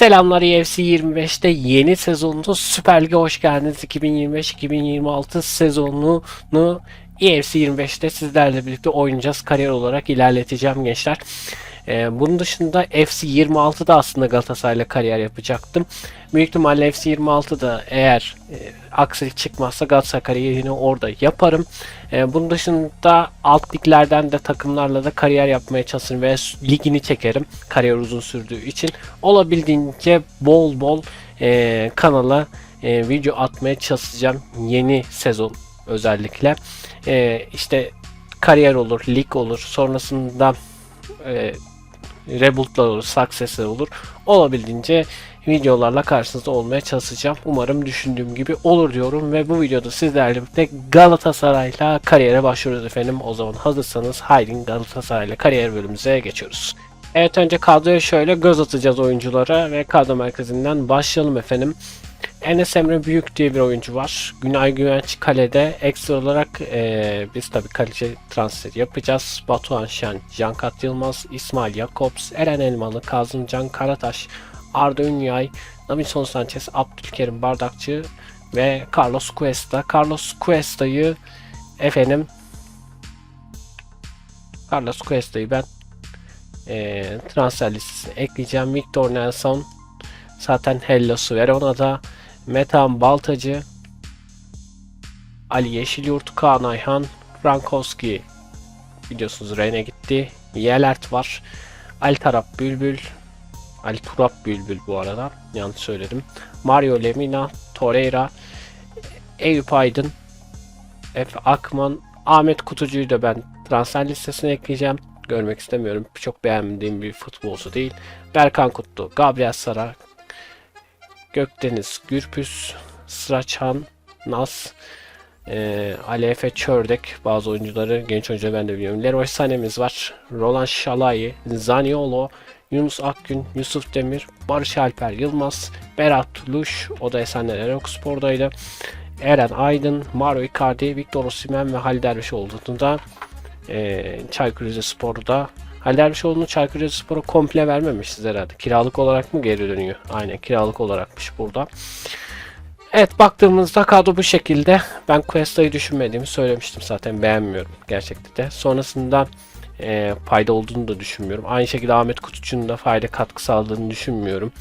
Selamlar EFC 25'te yeni sezonda Süper Lig'e hoş geldiniz. 2025-2026 sezonunu EFC 25'te sizlerle birlikte oynayacağız. Kariyer olarak ilerleteceğim gençler. Ee, bunun dışında FC 26'da aslında Galatasaray'la kariyer yapacaktım. Büyük ihtimalle FC 26'da eğer e, aksilik çıkmazsa Galatasaray kariyerini orada yaparım. Ee, bunun dışında alt liglerden de takımlarla da kariyer yapmaya çalışırım ve ligini çekerim. Kariyer uzun sürdüğü için. Olabildiğince bol bol e, kanala e, video atmaya çalışacağım. Yeni sezon özellikle. E, işte kariyer olur, lig olur. Sonrasında e, rebuild'lar olur, success'lar olur. Olabildiğince videolarla karşınızda olmaya çalışacağım. Umarım düşündüğüm gibi olur diyorum ve bu videoda sizlerle birlikte Galatasaray'la kariyere başlıyoruz efendim. O zaman hazırsanız haydi Galatasaray'la kariyer bölümümüze geçiyoruz. Evet önce kadroya şöyle göz atacağız oyunculara ve kadro merkezinden başlayalım efendim. Enes Emre Büyük diye bir oyuncu var. Günay Güvenç kalede. Ekstra olarak eee, biz tabii kaleci transferi yapacağız. Batuhan Şen, Cankat Yılmaz, İsmail Jakobs, Eren Elmalı, Kazımcan Karataş, Arda Ünyay, Davinson Sanchez, Abdülkerim Bardakçı ve Carlos Cuesta. Carlos Cuesta'yı efendim Carlos Cuesta'yı ben eee transfer listesine ekleyeceğim. Victor Nelson zaten Hellas'ı Verona'da. Metan Baltacı, Ali Yeşilyurt, Kaan Ayhan, Frankowski biliyorsunuz Ren'e gitti. Yelert var. Ali Tarap Bülbül, Ali Turap Bülbül bu arada yanlış söyledim. Mario Lemina, Torreira, Eyüp Aydın, Efe Akman, Ahmet Kutucu'yu da ben transfer listesine ekleyeceğim. Görmek istemiyorum. Çok beğendiğim bir futbolcu değil. Berkan Kutlu, Gabriel Sara, Gökdeniz, Gürpüs, Sıraçhan, Nas, e, Ali Efe Çördek bazı oyuncuları, genç oyuncuları ben de biliyorum. Leroy Sané'miz var. Roland Şalai, Zaniolo, Yunus Akgün, Yusuf Demir, Barış Alper Yılmaz, Berat Luş, o da Esenler Eroxpor'daydı. Eren Aydın, Mario Icardi, Victor Osimhen ve Halil Dervişoğlu'nu da e, Çaykur Rizespor'da Halil Dervişoğlu'nu Çaykur Rizespor'a komple vermemişiz herhalde. Kiralık olarak mı geri dönüyor? Aynen kiralık olarakmış burada. Evet baktığımızda kadro bu şekilde. Ben Cuesta'yı düşünmediğimi söylemiştim zaten beğenmiyorum gerçekten de. Sonrasında e, fayda olduğunu da düşünmüyorum. Aynı şekilde Ahmet Kutucu'nun da fayda katkı sağladığını düşünmüyorum.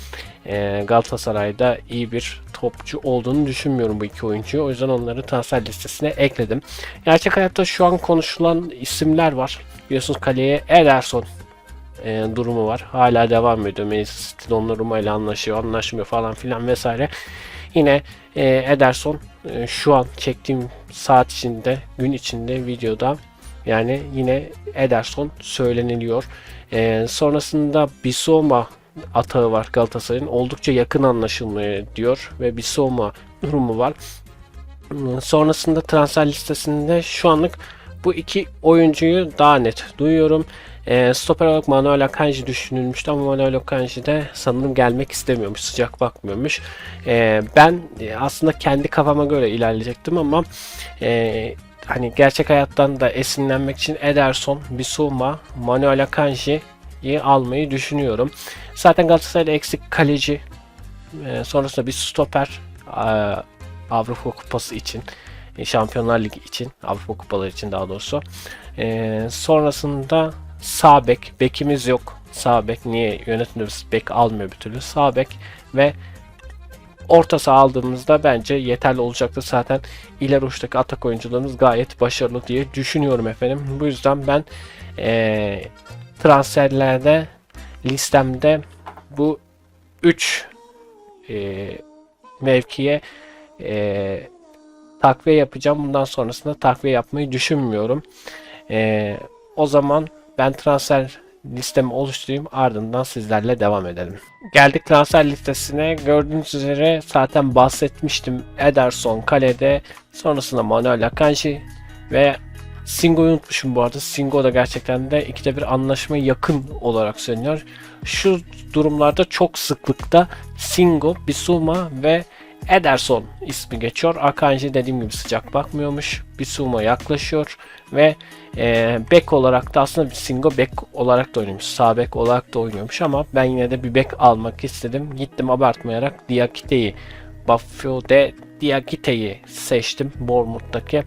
E, Galatasaray'da iyi bir topçu olduğunu düşünmüyorum bu iki oyuncuyu. O yüzden onları transfer listesine ekledim. Gerçek hayatta şu an konuşulan isimler var. Biliyorsunuz kaleye Ederson e, durumu var. Hala devam ediyor. Manchester City Donnarumma ile anlaşıyor, anlaşmıyor falan filan vesaire. Yine e, Ederson e, şu an çektiğim saat içinde, gün içinde videoda yani yine Ederson söyleniliyor. E, sonrasında Bissouma atağı var Galatasaray'ın. Oldukça yakın anlaşılmaya diyor ve Bissouma durumu var. Sonrasında transfer listesinde şu anlık bu iki oyuncuyu daha net duyuyorum. E, stoper olarak Manuel Akanji düşünülmüştü ama Manuel Akanji de sanırım gelmek istemiyormuş. Sıcak bakmıyormuş. E, ben aslında kendi kafama göre ilerleyecektim ama e, hani gerçek hayattan da esinlenmek için Ederson, Bissouma, Manuel Akanji'yi almayı düşünüyorum. Zaten Galatasaray'da eksik kaleci, e, sonrasında bir stoper e, Avrupa Kupası için, e, Şampiyonlar Ligi için, Avrupa Kupaları için daha doğrusu. E, sonrasında sağ bek, bekimiz yok. Sağ bek niye yönetimimiz bek almıyor bir türlü. Sağ bek ve orta saha aldığımızda bence yeterli olacaktır. Zaten ileri uçtaki atak oyuncularımız gayet başarılı diye düşünüyorum efendim. Bu yüzden ben e, transferlerde listemde bu 3 e, mevkiye e, takviye yapacağım. Bundan sonrasında takviye yapmayı düşünmüyorum. E, o zaman ben transfer listemi oluşturayım ardından sizlerle devam edelim. Geldik transfer listesine. Gördüğünüz üzere zaten bahsetmiştim. Ederson kalede. Sonrasında Manuel Akanji ve Singo'yu unutmuşum bu arada. Singo da gerçekten de ikide bir anlaşma yakın olarak söyleniyor. Şu durumlarda çok sıklıkta Singo, Bissouma ve Ederson ismi geçiyor. Akanji dediğim gibi sıcak bakmıyormuş. Bisuma yaklaşıyor ve e, bek olarak da aslında bir Singo bek olarak da oynuyormuş. Sağ bek olarak da oynuyormuş ama ben yine de bir bek almak istedim. Gittim abartmayarak Diakite'yi Baffiode Diakite'yi seçtim Bournemouth'taki.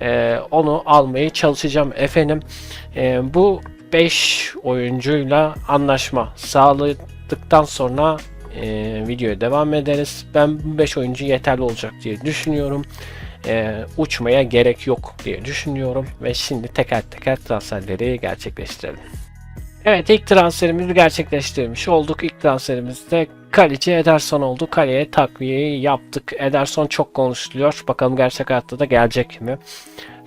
E, onu almaya çalışacağım efendim. E, bu 5 oyuncuyla anlaşma sağladıktan sonra e, videoya devam ederiz. Ben bu 5 oyuncu yeterli olacak diye düşünüyorum. E, uçmaya gerek yok diye düşünüyorum ve şimdi teker teker transferleri gerçekleştirelim. Evet ilk transferimizi gerçekleştirmiş olduk. İlk transferimizde kaleci Ederson oldu. Kaleye takviyeyi yaptık. Ederson çok konuşuluyor. Bakalım gerçek hayatta da gelecek mi?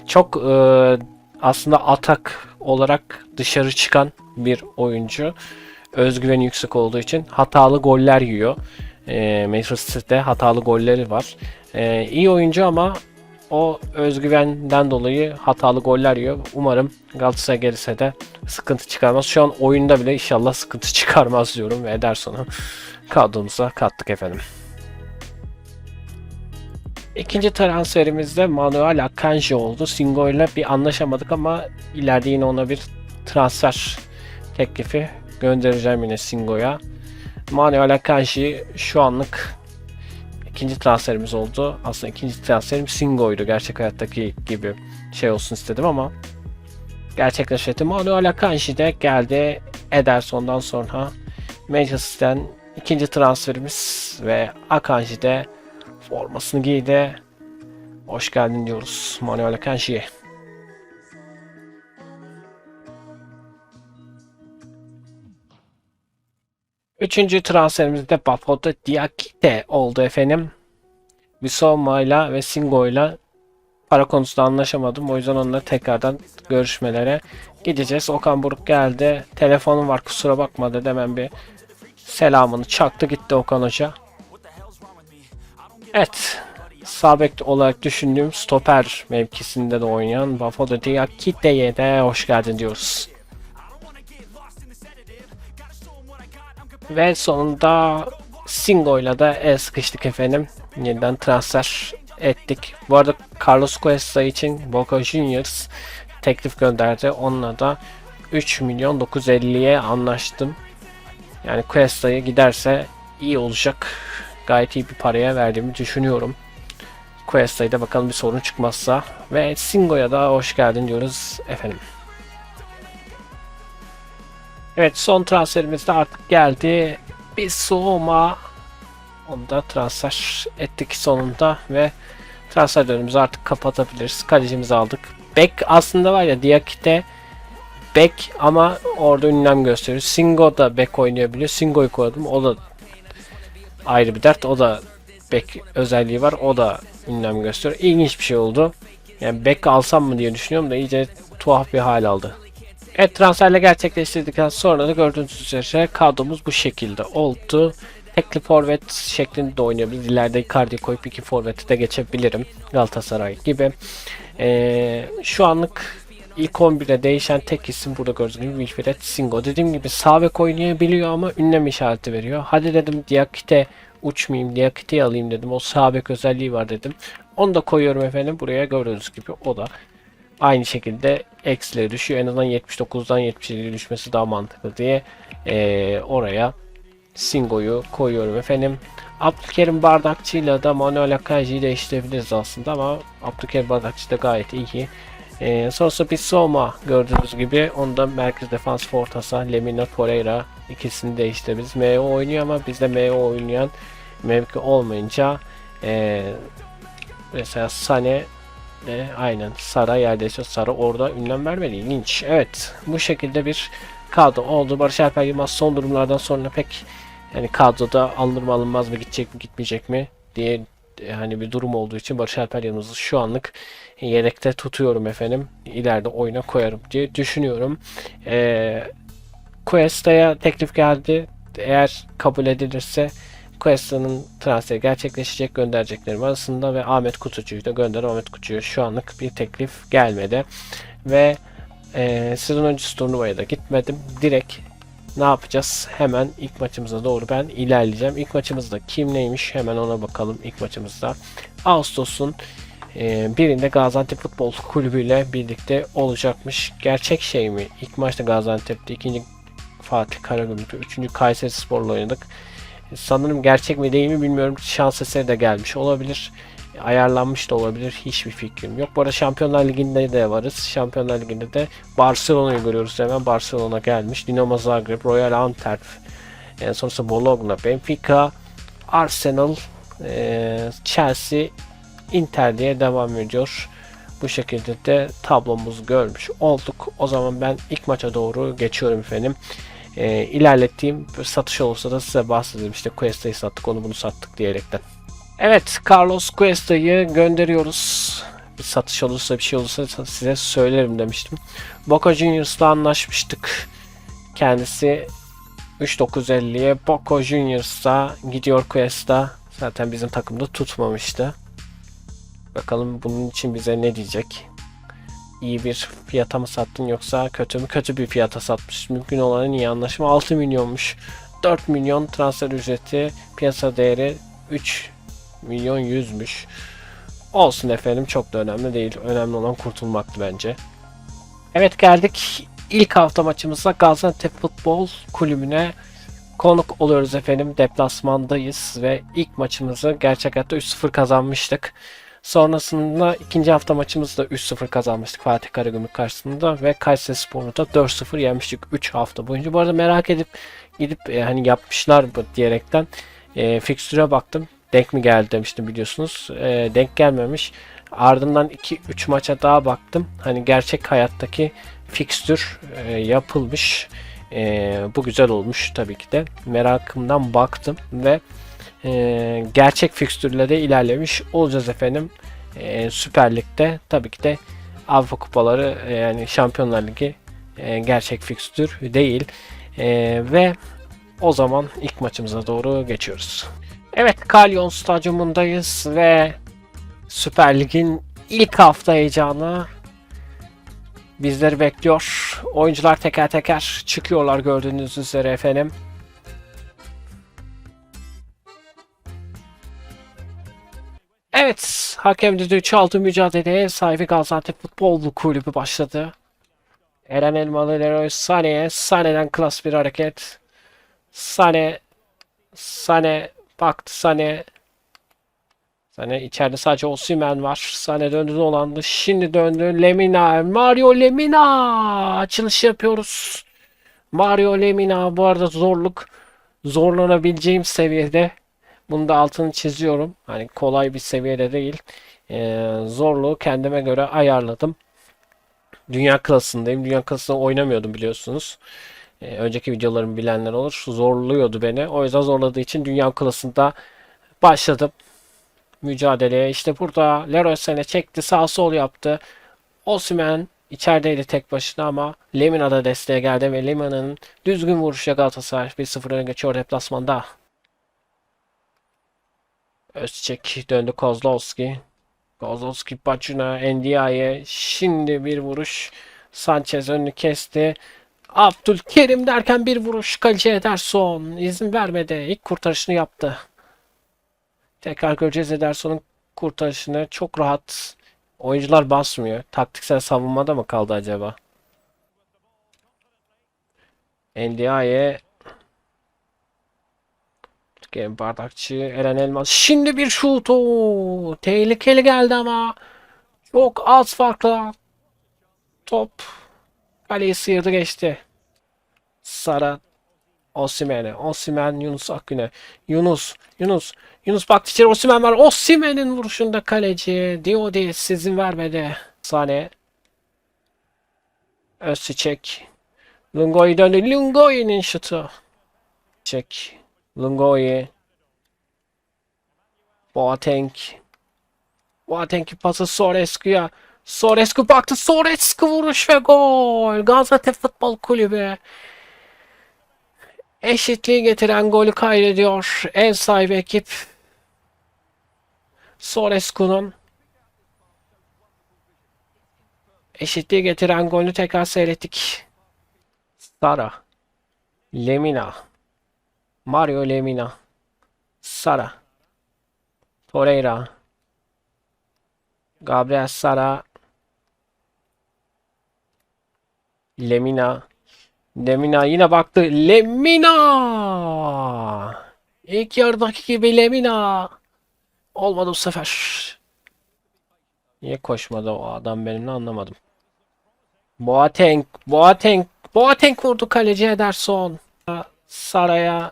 Çok e, aslında atak olarak dışarı çıkan bir oyuncu. Özgüveni yüksek olduğu için hatalı goller yiyor. E, Manchester City'de hatalı golleri var. E, iyi oyuncu ama o özgüvenden dolayı hatalı goller yiyor. Umarım Galatasaray gelirse de sıkıntı çıkarmaz. Şu an oyunda bile inşallah sıkıntı çıkarmaz diyorum ve Ederson'u kadromuza kattık efendim. İkinci transferimizde Manuel Akanji oldu. Singo ile bir anlaşamadık ama ileride yine ona bir transfer teklifi göndereceğim yine Singo'ya. Manuel Akanji şu anlık ikinci transferimiz oldu. Aslında ikinci transferim Singo'ydu. Gerçek hayattaki gibi şey olsun istedim ama gerçekleşti. Manuel Akanji de geldi Ederson'dan sonra Manchester'den ikinci transferimiz ve Akanji de formasını giydi. Hoş geldin diyoruz Manuel Akanji'ye. Üçüncü transferimiz de Bafota Diakite oldu efendim. Bissouma ile ve Singo ile para konusunda anlaşamadım. O yüzden onunla tekrardan görüşmelere gideceğiz. Okan Buruk geldi. Telefonum var kusura bakma dedi. Hemen bir selamını çaktı gitti Okan Hoca. Evet. Sağ bek olarak düşündüğüm stoper mevkisinde de oynayan Bafota Diakite'ye de hoş geldin diyoruz. Ve sonunda Singo'yla da el sıkıştık efendim. Yeniden transfer ettik. Bu arada Carlos Cuesta için Boca Juniors teklif gönderdi. Onunla da 3 milyon 950'ye anlaştım. Yani Cuesta'ya giderse iyi olacak. Gayet iyi bir paraya verdiğimi düşünüyorum. Cuesta'yı da bakalım bir sorun çıkmazsa. Ve Singo'ya da hoş geldin diyoruz efendim. Evet son transferimiz de artık geldi. Bir soğuma. Onu da transfer ettik sonunda ve transfer dönemimizi artık kapatabiliriz. Kalecimizi aldık. Bek aslında var ya Diakite bek ama orada ünlem gösteriyor. Singo da bek oynayabiliyor. Singo'yu koydum. O da ayrı bir dert. O da bek özelliği var. O da ünlem gösteriyor. İlginç bir şey oldu. Yani bek alsam mı diye düşünüyorum da iyice tuhaf bir hal aldı. Evet transferle gerçekleştirdikten sonra da gördüğünüz üzere kadromuz bu şekilde oldu. Tekli forvet şeklinde de oynayabiliriz. İleride Icardi koyup iki forveti de geçebilirim. Galatasaray gibi. Ee, şu anlık ilk 11'de değişen tek isim burada gördüğünüz gibi Wilfred Singo. Dediğim gibi sağ bek oynayabiliyor ama ünlem işareti veriyor. Hadi dedim Diakite uçmayayım, Diakite'yi alayım dedim. O sağ bek özelliği var dedim. Onu da koyuyorum efendim. Buraya gördüğünüz gibi o da aynı şekilde eksileri düşüyor. En azından 79'dan 77'ye düşmesi daha mantıklı diye e, oraya Singo'yu koyuyorum efendim. Abdülkerim Bardakçı'yla da Manuel Akanji'yi değiştirebiliriz aslında ama Abdülkerim Bardakçı da gayet iyi. Ee, sonrasında bir Soma gördüğünüz gibi onda merkez defans fortasa Lemina Pereira ikisini değiştirebiliriz. MO oynuyor ama bizde MO oynayan mevki olmayınca e, mesela Sane de aynen Sara yerdeyse Sara orada ünlem vermedi. İlginç. Evet bu şekilde bir kadro oldu. Barış Alper Yılmaz son durumlardan sonra pek yani kadroda alınır mı alınmaz mı gidecek mi gitmeyecek mi diye hani bir durum olduğu için Barış Alper Yılmaz'ı şu anlık yedekte tutuyorum efendim. İleride oyuna koyarım diye düşünüyorum. Ee, Cuesta'ya teklif geldi. Eğer kabul edilirse Cuesta'nın transferi gerçekleşecek göndereceklerim arasında ve Ahmet Kutucu'yu da gönder. Ahmet Kutucu'ya şu anlık bir teklif gelmedi. Ve e, sezon öncesi turnuvaya da gitmedim. Direkt ne yapacağız? Hemen ilk maçımıza doğru ben ilerleyeceğim. İlk maçımızda kim neymiş? Hemen ona bakalım ilk maçımızda. Ağustos'un e, birinde Gaziantep Futbol Kulübü ile birlikte olacakmış. Gerçek şey mi? İlk maçta Gaziantep'te, ikinci Fatih Karagümrük'te, üçüncü Kayseri Spor'la oynadık. Sanırım gerçek mi değil mi bilmiyorum. Şans eseri de gelmiş olabilir. Ayarlanmış da olabilir. Hiçbir fikrim yok. Bu arada Şampiyonlar Ligi'nde de varız. Şampiyonlar Ligi'nde de Barcelona'yı görüyoruz hemen. Barcelona gelmiş. Dinamo Zagreb, Royal Antwerp, en sonrası Bologna, Benfica, Arsenal, eee, Chelsea, Inter diye devam ediyor. Bu şekilde de tablomuzu görmüş olduk. O zaman ben ilk maça doğru geçiyorum efendim. Ee, ilerlettiğim satış olursa da size bahsedeyim. İşte Cuesta'yı sattık, onu bunu sattık diyerekten. Evet, Carlos Cuesta'yı gönderiyoruz. Bir satış olursa, bir şey olursa size söylerim demiştim. Boca Juniors'la anlaşmıştık. Kendisi 3950'ye Boca Juniors'a gidiyor Cuesta. Zaten bizim takımda tutmamıştı. Bakalım bunun için bize ne diyecek? İyi bir fiyata mı sattın yoksa kötü mü? Kötü bir fiyata satmış. Mümkün olan en iyi anlaşma 6 milyonmuş. 4 milyon transfer ücreti, piyasa değeri 3 milyon 100'müş. Olsun efendim çok da önemli değil. Önemli olan kurtulmaktı bence. Evet geldik ilk hafta maçımızda Gaziantep Futbol Kulübü'ne konuk oluyoruz efendim. Deplasmandayız ve ilk maçımızı gerçek hayatta 3-0 kazanmıştık. Sonrasında ikinci hafta maçımızda 3-0 kazanmıştık Fatih Karagümrük karşısında ve Kayseri Spor'u da 4-0 yenmiştik 3 hafta boyunca. Bu arada merak edip gidip e, hani yapmışlar mı diyerekten e, fikstüre baktım. Denk mi geldi demiştim biliyorsunuz. E, denk gelmemiş. Ardından 2-3 maça daha baktım. Hani gerçek hayattaki fikstür e, yapılmış. E, bu güzel olmuş tabii ki de. Merakımdan baktım ve e, gerçek fikstürle de ilerlemiş olacağız efendim. E, Süper Lig'de tabii ki de Avrupa Kupaları e, yani Şampiyonlar Ligi e, gerçek fikstür değil. E, ve o zaman ilk maçımıza doğru geçiyoruz. Evet Kalyon Stadyumundayız ve Süper Lig'in ilk hafta heyecanı bizleri bekliyor. Oyuncular teker teker çıkıyorlar gördüğünüz üzere efendim. Evet, hakem düdüğü çaldı mücadeleye sahibi Gaziantep Futbol Kulübü başladı. Eren Elmalı Leroy Sané'ye, Sané'den klas bir hareket. Sané, Sané baktı Sané. Sané içeride sadece Osimhen var. Sané döndü dolandı. Şimdi döndü Lemina, Mario Lemina. Açılış yapıyoruz. Mario Lemina bu arada zorluk zorlanabileceğim seviyede. Bunu da altını çiziyorum. Hani kolay bir seviyede değil. Ee, zorluğu kendime göre ayarladım. Dünya klasındayım. Dünya klasında oynamıyordum biliyorsunuz. Ee, önceki videolarımı bilenler olur. Zorluyordu beni. O yüzden zorladığı için dünya klasında başladım. Mücadeleye. İşte burada Leroy Sané çekti. Sağ sol yaptı. Osimhen içerideydi tek başına ama Lemina da desteğe geldi ve Lemina'nın düzgün vuruşuyla Galatasaray 1-0 öne geçiyor deplasmanda. Özçek döndü Kozlowski. Kozlowski Bacuna Ndiaye. Şimdi bir vuruş. Sanchez önünü kesti. Abdülkerim derken bir vuruş. Kaleci Ederson izin vermedi. İlk kurtarışını yaptı. Tekrar göreceğiz Ederson'un kurtarışını. Çok rahat. Oyuncular basmıyor. Taktiksel savunmada mı kaldı acaba? Ndiaye Game bardakçı Eren Elmas. Şimdi bir şut. Oo, tehlikeli geldi ama. Çok az farkla. Top. Kaleyi sıyırdı geçti. Sara Osimhen'e. Osimhen Yunus Akgün'e. Yunus. Yunus. Yunus baktı içeri Osimhen var. Osimhen'in vuruşunda kaleci. Diodi sizin vermedi. Sane. Özçiçek. Lungoy döndü. Lungoy'un şutu. Çek. Lungoy. Boateng. Boateng'in pası Sorescu'ya. Sorescu baktı. Sorescu vuruş ve gol. Gaziantep Futbol Kulübü. Eşitliği getiren golü kaydediyor. Ev sahibi ekip. Sorescu'nun eşitliği getiren golü tekrar seyrettik. Sara. Lemina. Mario Lemina. Sara. Torreira. Gabriel Sara. Lemina. Lemina yine baktı. Lemina! İlk yarıdaki gibi Lemina. Olmadı bu sefer. Niye koşmadı o adam benimle anlamadım. Boateng, Boateng, Boateng vurdu kaleci Ederson. Sara'ya,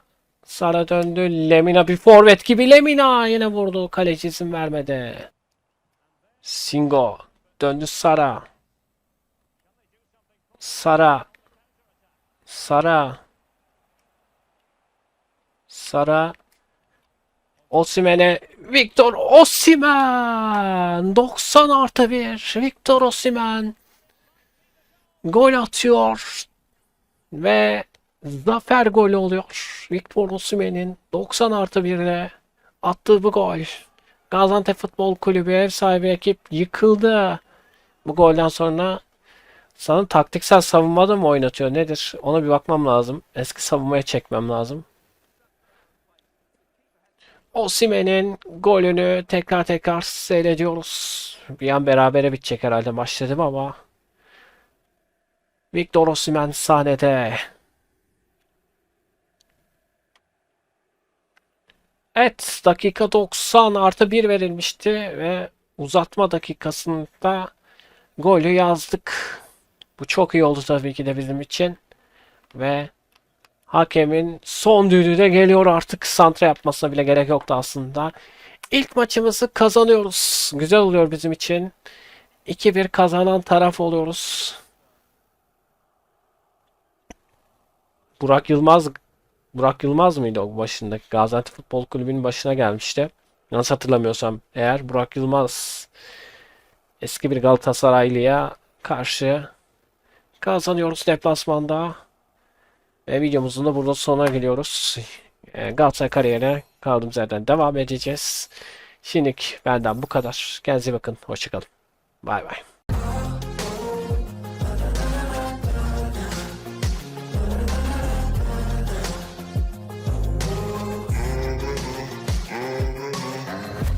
Sara döndü. Lemina bir forvet gibi Lemina yine vurdu. Kaleci izin vermedi. Singo döndü Sara. Sara. Sara. Sara. Osimhen'e Victor Osimhen 90 artı 1 Victor Osimhen gol atıyor ve zafer golü oluyor. Victor Osimhen'in 90 artı 1 ile attığı bu gol. Gaziantep Futbol Kulübü ev sahibi ekip yıkıldı. Bu golden sonra sana taktiksel savunmada mı oynatıyor nedir? Ona bir bakmam lazım. Eski savunmaya çekmem lazım. Osimhen'in golünü tekrar tekrar seyrediyoruz. Bir an berabere bitecek herhalde maç ama Victor Osimhen sahnede. Evet dakika 90 artı 1 verilmişti ve uzatma dakikasında golü yazdık. Bu çok iyi oldu tabii ki de bizim için. Ve hakemin son düdüğü de geliyor artık. Santra yapmasına bile gerek yoktu aslında. İlk maçımızı kazanıyoruz. Güzel oluyor bizim için. 2-1 kazanan taraf oluyoruz. Burak Yılmaz Burak Yılmaz mıydı o başındaki Gaziantep Futbol Kulübü'nün başına gelmişti. Yanlış hatırlamıyorsam eğer Burak Yılmaz eski bir Galatasaraylı'ya karşı kazanıyoruz deplasmanda. Ve videomuzun da burada sonuna geliyoruz. Ee, Galatasaray kariyerine kaldığımız yerden devam edeceğiz. Şimdilik benden bu kadar. Kendinize bakın. Hoşçakalın. Bay bay.